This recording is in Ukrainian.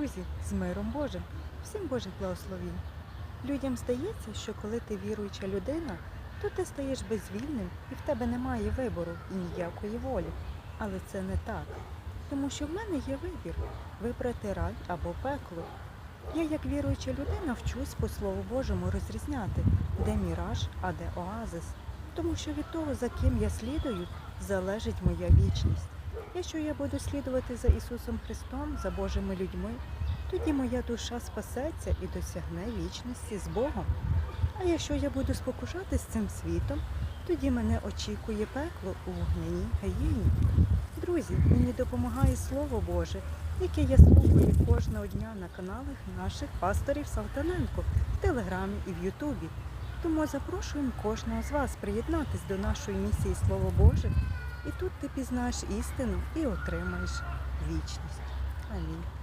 друзі, з миром Божим, всім Божих благословінь. Людям здається, що коли ти віруюча людина, то ти стаєш безвільним і в тебе немає вибору і ніякої волі. Але це не так. Тому що в мене є вибір вибрати рай або пекло. Я, як віруюча людина, вчусь по Слову Божому розрізняти, де міраж, а де оазис. Тому що від того, за ким я слідую, залежить моя вічність. Якщо я буду слідувати за Ісусом Христом, за Божими людьми, тоді моя душа спасеться і досягне вічності з Богом. А якщо я буду спокушатись цим світом, тоді мене очікує пекло у вогняній гаїні. Друзі, мені допомагає Слово Боже, яке я слухаю кожного дня на каналах наших пасторів Салтаненко в Телеграмі і в Ютубі. Тому запрошуємо кожного з вас приєднатись до нашої місії Слово Боже, і тут ти пізнаєш істину і отримаєш вічність. Амінь.